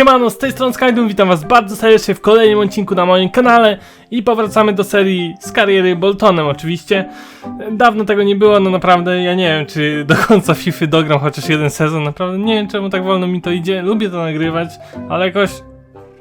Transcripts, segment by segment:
Siemano, z tej strony Skydum, witam was bardzo serdecznie w kolejnym odcinku na moim kanale i powracamy do serii z kariery Boltonem oczywiście. Dawno tego nie było, no naprawdę, ja nie wiem czy do końca FIFA dogram chociaż jeden sezon, naprawdę nie wiem czemu tak wolno mi to idzie, lubię to nagrywać, ale jakoś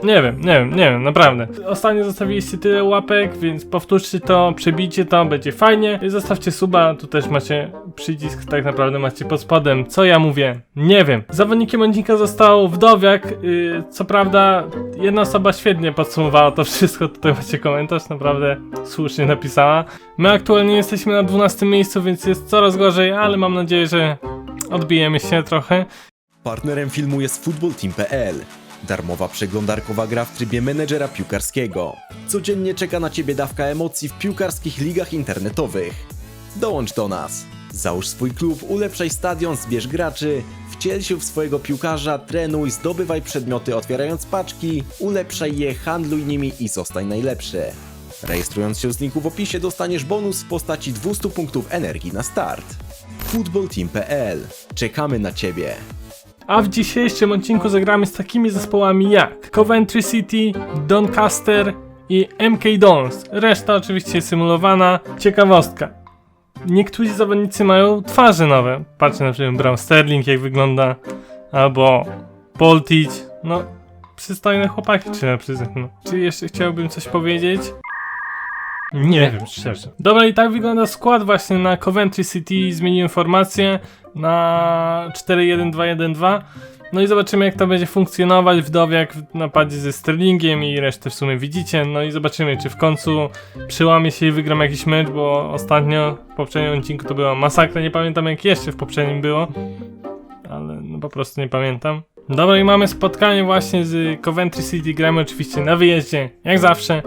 nie wiem, nie wiem, nie wiem, naprawdę. Ostatnio zostawiliście tyle łapek, więc powtórzcie to, przebijcie to, będzie fajnie. I zostawcie suba, tu też macie przycisk, tak naprawdę macie pod spodem. Co ja mówię? Nie wiem. Zawodnikiem odcinka został Wdowiak. Yy, co prawda, jedna osoba świetnie podsumowała to wszystko. Tutaj macie komentarz, naprawdę słusznie napisała. My aktualnie jesteśmy na 12 miejscu, więc jest coraz gorzej, ale mam nadzieję, że odbijemy się trochę. Partnerem filmu jest footballteam.pl. Darmowa przeglądarkowa gra w trybie menedżera piłkarskiego. Codziennie czeka na Ciebie dawka emocji w piłkarskich ligach internetowych. Dołącz do nas. Załóż swój klub, ulepszaj stadion, zbierz graczy, wciel się w swojego piłkarza, trenuj, zdobywaj przedmioty otwierając paczki, ulepszaj je, handluj nimi i zostań najlepszy. Rejestrując się z linku w opisie dostaniesz bonus w postaci 200 punktów energii na start. footballteam.pl. Czekamy na Ciebie. A w dzisiejszym odcinku zagramy z takimi zespołami jak Coventry City, Doncaster i MK Dons. Reszta oczywiście jest symulowana. Ciekawostka. Niektórzy zawodnicy mają twarze nowe. Patrzcie na przykład Brown Sterling jak wygląda. Albo Poltic. No, przystojne chłopaki trzeba przyznać. No. Czy jeszcze chciałbym coś powiedzieć? Nie wiem, szczerze. Dobra, i tak wygląda skład właśnie na Coventry City. Zmieniłem formację na 4-1-2-1-2. No i zobaczymy jak to będzie funkcjonować. Wdowiak w napadzie ze Sterlingiem i resztę w sumie widzicie. No i zobaczymy czy w końcu przyłamie się i wygram jakiś mecz, bo ostatnio w poprzednim odcinku to była masakra. Nie pamiętam jak jeszcze w poprzednim było. Ale no po prostu nie pamiętam. Dobra i mamy spotkanie właśnie z Coventry City. Gramy oczywiście na wyjeździe, jak zawsze.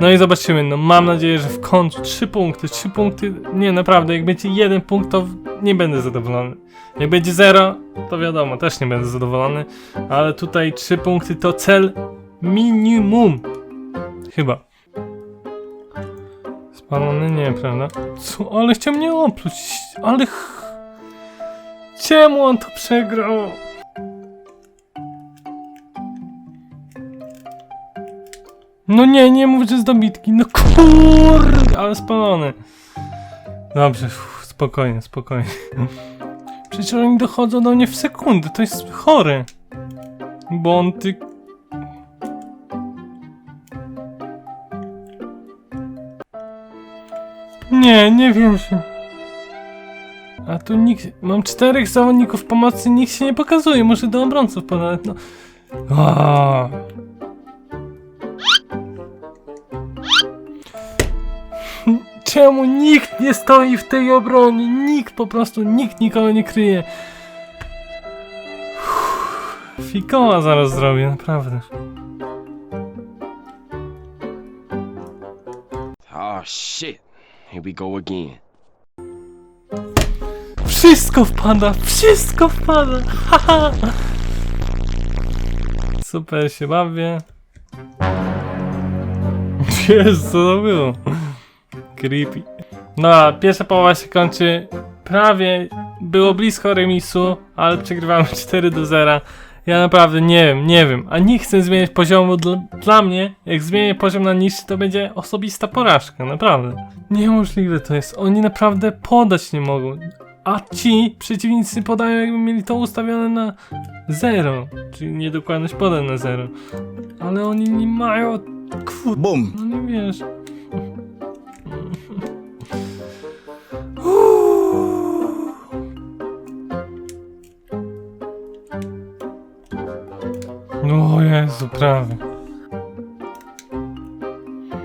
No i zobaczymy, no mam nadzieję, że w końcu 3 punkty, 3 punkty, nie naprawdę, jak będzie jeden punkt, to nie będę zadowolony. Jak będzie 0, to wiadomo, też nie będę zadowolony, ale tutaj 3 punkty to cel minimum. Chyba. Spalony nie, prawda? Co? Ale chciał mnie opluć, ale... Czemu on to przegrał? No nie, nie mów, że z dobitki. No kur... ale spalony. Dobrze, uff, spokojnie, spokojnie. Przecież oni dochodzą do mnie w sekundę, to jest chore. Bo on ty... Nie, nie wiem się. A tu nikt... Mam czterech zawodników pomocy, nikt się nie pokazuje. Muszę do obrońców podać, no. Czemu nikt nie stoi w tej obronie? Nikt po prostu, nikt nikogo nie kryje. Uff, Fikoła zaraz zrobię, naprawdę. Oh shit. Here we go again. Wszystko wpada, wszystko wpada. haha. Super się bawię. Jezu, co to było? Creepy. No, a pierwsza połowa się kończy prawie, było blisko remisu, ale przegrywamy 4 do 0. Ja naprawdę nie wiem, nie wiem, a nie chcę zmieniać poziomu dla, dla mnie. Jak zmienię poziom na niższy, to będzie osobista porażka, naprawdę. Niemożliwe to jest, oni naprawdę podać nie mogą. A ci przeciwnicy podają, jakby mieli to ustawione na 0, czyli niedokładność podań na 0. Ale oni nie mają. Kur... Bum! No nie wiesz.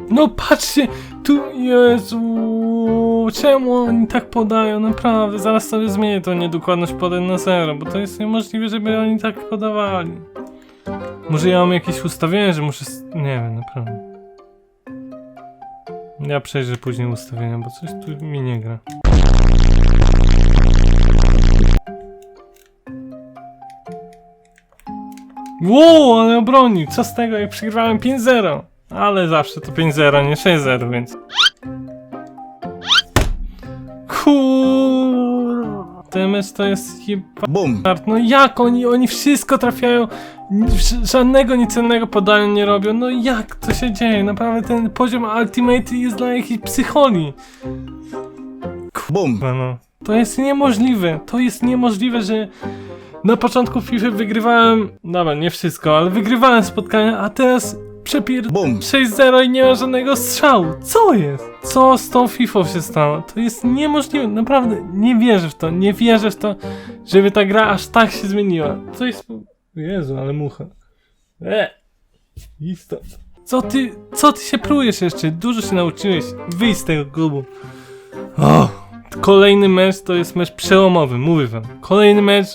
No patrzcie, tu Jezu, czemu oni tak podają, naprawdę, zaraz sobie zmienię tą niedokładność podań na zero, bo to jest niemożliwe, żeby oni tak podawali. Może ja mam jakieś ustawienie, że muszę, nie wiem, naprawdę. Ja przejrzę później ustawienia, bo coś tu mi nie gra. Wow, ale obronił. Co z tego, jak przegrywałem 5-0? Ale zawsze to 5-0, nie 6-0, więc... Mecz to jest chyba... Bum! No jak oni, oni wszystko trafiają. Żadnego niecennego podania nie robią. No jak to się dzieje? Naprawdę ten poziom Ultimate jest dla jakiejś psycholi. Bum! Kurwa, no. To jest niemożliwe. To jest niemożliwe, że na początku FIFA wygrywałem. Dobra, nie wszystko, ale wygrywałem spotkania, a teraz przepier. Bum! 6-0 i nie ma żadnego strzału. Co jest? Co z tą FIFA się stało? To jest niemożliwe. Naprawdę nie wierzę w to. Nie wierzę w to, żeby ta gra aż tak się zmieniła. Co jest. Jezu, ale mucha. E! Isto. Co ty, co ty się prujesz jeszcze? Dużo się nauczyłeś. Wyjdź z tego klubu. O, kolejny mecz to jest mecz przełomowy, mówię wam. Kolejny mecz.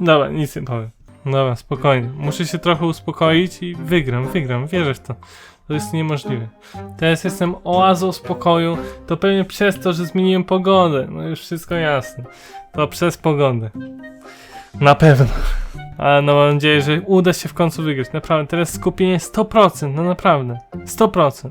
Dobra, nic nie powiem. Dobra, spokojnie. Muszę się trochę uspokoić i wygram, wygram, wierzę w to. To jest niemożliwe. Teraz jestem oazą spokoju, to pewnie przez to, że zmieniłem pogodę. No już wszystko jasne. To przez pogodę. Na pewno. Ale no mam nadzieję, że uda się w końcu wygrać. Naprawdę, teraz skupienie 100%, no naprawdę. 100%.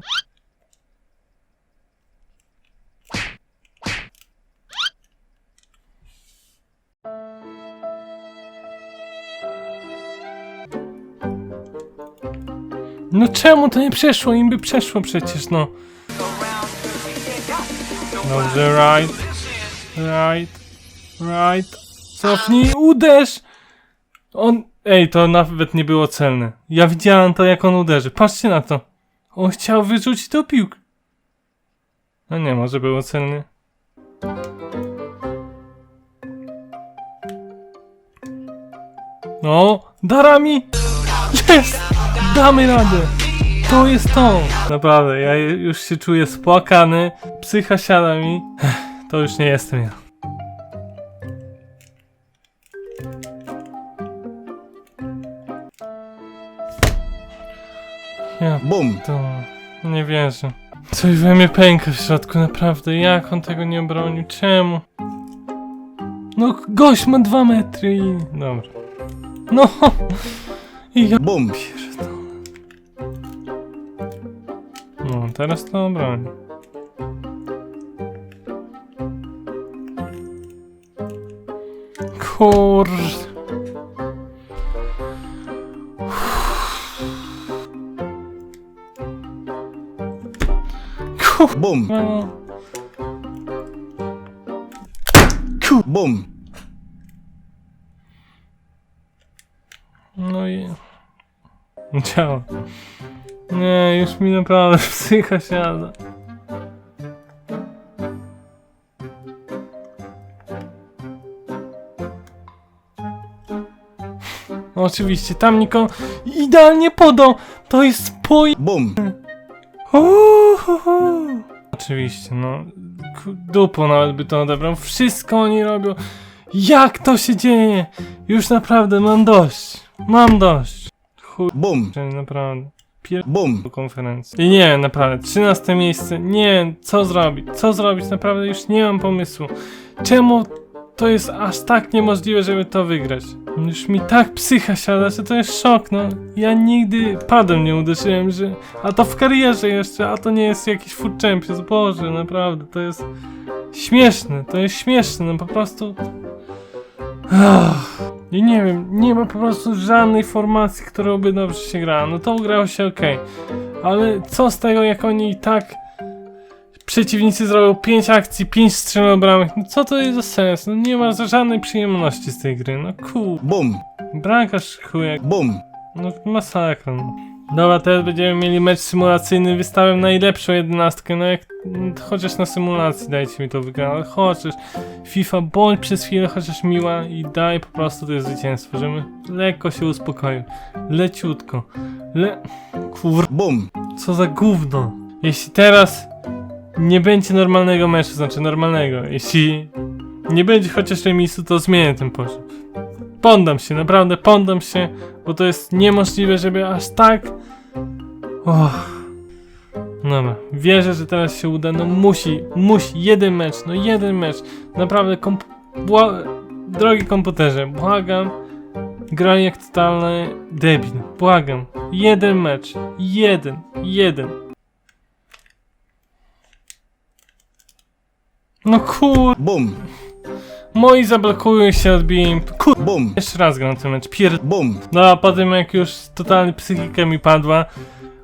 No czemu to nie przeszło? Im by przeszło przecież, no. Dobrze, right. Right. Right. Cofnij, uderz! On... Ej, to nawet nie było celne. Ja widziałem to, jak on uderzy. Patrzcie na to. On chciał wyrzucić tą piłkę. No nie, może było celnie. No, darami! Jest! Damy radę! To jest to! Naprawdę, ja już się czuję spłakany, psycha siada mi. To już nie jestem ja. Ja Bum! to... nie wierzę. Coś we mnie pęka w środku, naprawdę. Jak on tego nie obronił? Czemu? No, gość ma dwa metry i... Dobra. No! I ja Bum! Teraz to obroni. Kur... Kur... Bum! Kur... Bum! No i... Działa. Nie, już mi naprawdę psycha siada. No oczywiście, tam nikogo... Idealnie podał! To jest poj... Bum! Uhuhu. Oczywiście, no. Dupą nawet by to odebrał. Wszystko oni robią. Jak to się dzieje? Już naprawdę mam dość. Mam dość. Chuj, Bum! naprawdę. Pier... Bum! konferencji. I nie naprawdę. 13 miejsce. Nie co zrobić. Co zrobić? Naprawdę już nie mam pomysłu. Czemu to jest aż tak niemożliwe, żeby to wygrać? Już mi tak psycha siada, że to jest szok, no. Ja nigdy padem nie uderzyłem, że... A to w karierze jeszcze, a to nie jest jakiś food champions. Boże, naprawdę, to jest... Śmieszne, to jest śmieszne, no po prostu... Ach. I nie wiem, nie ma po prostu żadnej formacji, która by dobrze się grała. No to ugrało się ok. Ale co z tego, jak oni i tak przeciwnicy zrobią 5 akcji, 5 strzelą bramek. No co to jest za sens? No nie ma żadnej przyjemności z tej gry. No cool. Bum! Bramkarz chujek. Bum! No masakra. Dobra, teraz będziemy mieli mecz symulacyjny. Wystawiam najlepszą jedenastkę. No jak chociaż na symulacji dajcie mi to wygrać. Ale chociaż FIFA bądź przez chwilę chociaż miła i daj po prostu to zwycięstwo, żebym lekko się uspokoił. Leciutko. Le... Kur... Bum! Co za gówno. Jeśli teraz nie będzie normalnego meczu, znaczy normalnego, jeśli nie będzie chociaż remisu, to zmienię ten poziom. Pondam się, naprawdę pondam się, bo to jest niemożliwe, żeby aż tak... Och. Dobra, wierzę, że teraz się uda, no musi, musi, jeden mecz, no jeden mecz. Naprawdę, komp... Bła... drogi komputerze, błagam, graj jak totalny debil, błagam. Jeden mecz, jeden, jeden. No kur... Bum! Moi zablokują się, odbiję im. Kur... Bum, Jeszcze raz gram ten mecz. Pier... bum. No a potem jak już totalnie psychika mi padła,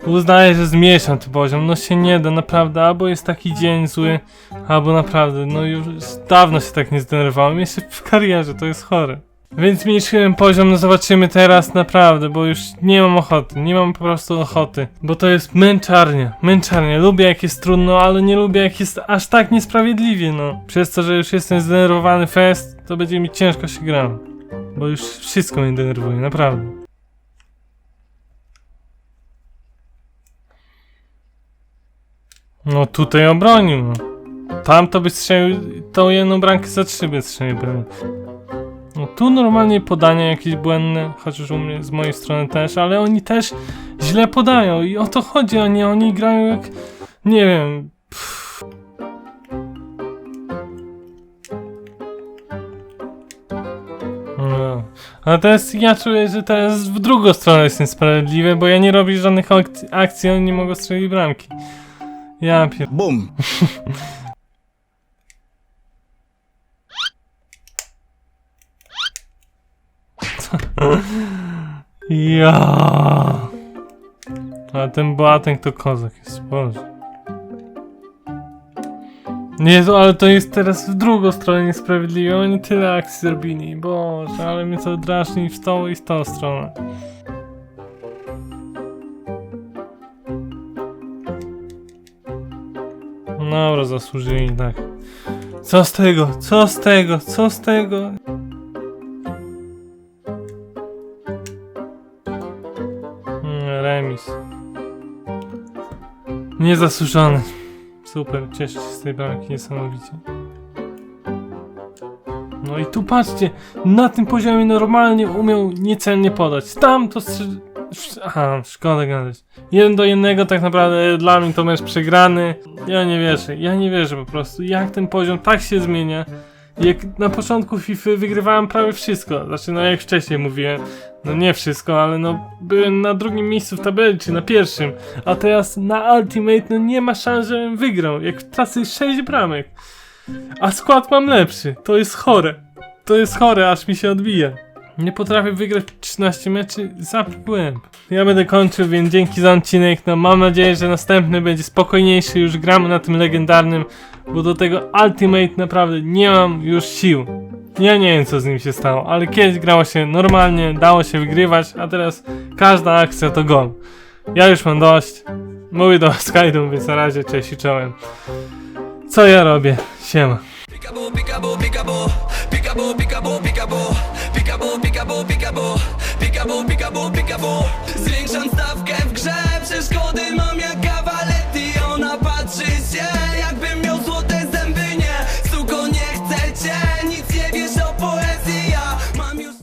uznaję, że zmniejszam ten poziom. No się nie da, naprawdę. Albo jest taki dzień zły, albo naprawdę, no już dawno się tak nie zdenerwowałem. Jeszcze w karierze, to jest chore. Więc zmniejszyłem poziom, no zobaczymy teraz naprawdę, bo już nie mam ochoty, nie mam po prostu ochoty. Bo to jest męczarnia, męczarnia. Lubię jak jest trudno, ale nie lubię jak jest aż tak niesprawiedliwie, no. Przez to, że już jestem zdenerwowany fest, to będzie mi ciężko się grało. Bo już wszystko mnie denerwuje, naprawdę. No tutaj obronił, no. Tam to by strzelił, tą jedną bramkę za trzy by strzelił pewnie. No tu normalnie podania jakieś błędne, chociaż u mnie, z mojej strony też, ale oni też źle podają i o to chodzi, a nie oni grają jak, nie wiem, pff. No. Ale teraz ja czuję, że teraz w drugą stronę jest niesprawiedliwe, bo ja nie robię żadnych akc- akcji, oni nie mogą strzelić bramki. Ja pier... Bum. Ja. A ten Boateng to kozak jest, Boże. Jezu, ale to jest teraz w drugą stronę niesprawiedliwe. Oni tyle akcji zrobili. Boże, ale mnie to drażni w tą i w tą stronę. Dobra, zasłużyli tak. Co z tego? Co z tego? Co z tego? Niezasłużony. Super, cieszę się z tej bramki niesamowicie. No i tu patrzcie, na tym poziomie normalnie umiał niecelnie podać. Tam to strzy... Aha, szkoda gadać. Jeden do jednego tak naprawdę dla mnie to mecz przegrany. Ja nie wierzę, ja nie wierzę po prostu. Jak ten poziom tak się zmienia. Jak na początku FIFA wygrywałem prawie wszystko. Znaczy, no jak wcześniej mówiłem, no nie wszystko, ale no byłem na drugim miejscu w tabeli, czy na pierwszym. A teraz na Ultimate, no nie ma szans, żebym wygrał. Jak tracę 6 bramek. A skład mam lepszy. To jest chore. To jest chore, aż mi się odbija. Nie potrafię wygrać 13 meczy za. Ja będę kończył, więc dzięki za odcinek. No mam nadzieję, że następny będzie spokojniejszy. Już gramy na tym legendarnym, bo do tego Ultimate naprawdę nie mam już sił. Ja nie wiem co z nim się stało, ale kiedyś grało się normalnie, dało się wygrywać, a teraz każda akcja to gol. Ja już mam dość. Mówię do was Kaidą, więc na razie cześć i czołem. Co ja robię? Siema. Peekaboo, peekaboo, peekaboo, peekaboo, peekaboo, peekaboo, Pikabu, pikabu, pikabu, pikabu, Zwiększam stawkę w grze, przeszkody mam.